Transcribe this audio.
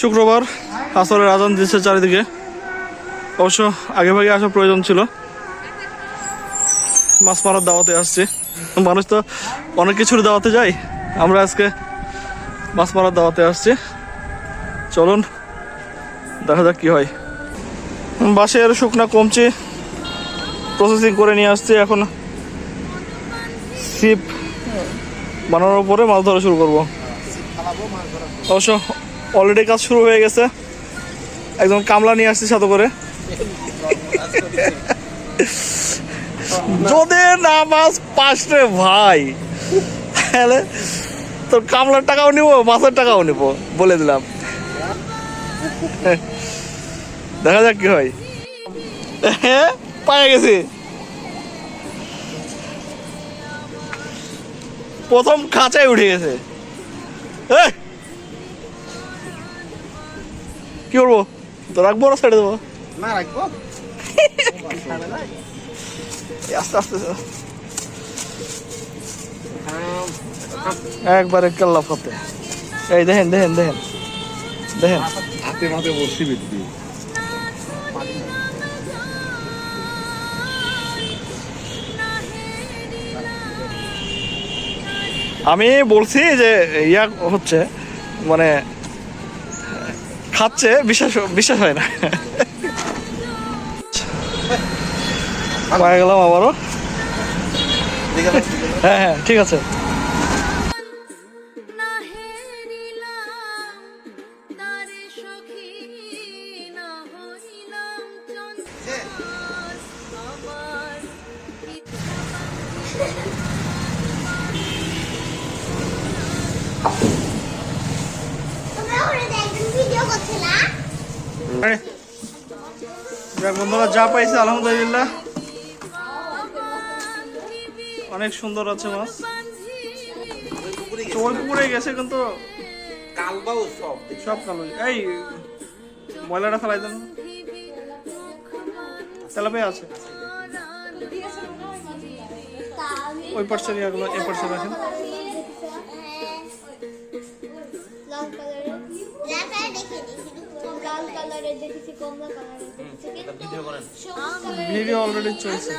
শুক্রবার আসরের আজান দিচ্ছে চারিদিকে। অবশ্য আগে ভাগে আসার প্রয়োজন ছিল। মাছ মারার দাওয়াতে আসছি। মানুষ তো অনেক কিছুর দাওয়াতে যায়। আমরা আজকে মাছ মারার দাওয়াতে আসছি। চলুন, দেখা যাক কি হয়। বাঁশের শুকনা কমছে প্রসেসিং করে নিয়ে আসছি। এখন সিপ বানানোর পরে মাছ ধরা শুরু করব। অবশ্য অলরেডি কাজ শুরু হয়ে গেছে। একজন কামলা নিয়ে আসছি সাথে করে। যদি না মাছ পাস রে ভাই, তাহলে তোর কামলার টাকাও নিব, মাছের টাকাও নিব, বলে দিলাম। দেখা যাক কি হয়। হ্যাঁ পায়ে গেছি। প্রথম খাঁচায় উঠে গেছে। এই! কি করব? তো রাখব না ছেড়ে দেবো। না রাখব। আস্তে আস্তে একবারে কেল্লা ফতে এই দেখেন দেখেন দেখেন। দেখেন। হাতে মাতে বসি বিদ্যি আমি বলছি যে ইয়া হচ্ছে মানে খাচ্ছে বিশ্বাস বিশ্বাস হয় না। পায়ে গেলাম আবারও। হ্যাঁ হ্যাঁ ঠিক আছে। বন্ধুরা যা পাইছে আলহামদুলিল্লাহ। অনেক সুন্দর আছে মাছ। তো পুকুরে গেছে কিন্তু কালবাও সব। সব কালো। এই ময়লাটা ফেলাই দেন। তেলাপে আছে। ওই পার্সের ইয়াগুলো এ পার্সে রাখেন। লাল কালারের দেখেছি কমলা কালারের দেখেছি কিন্তু ভিডিও অলরেডি চলছে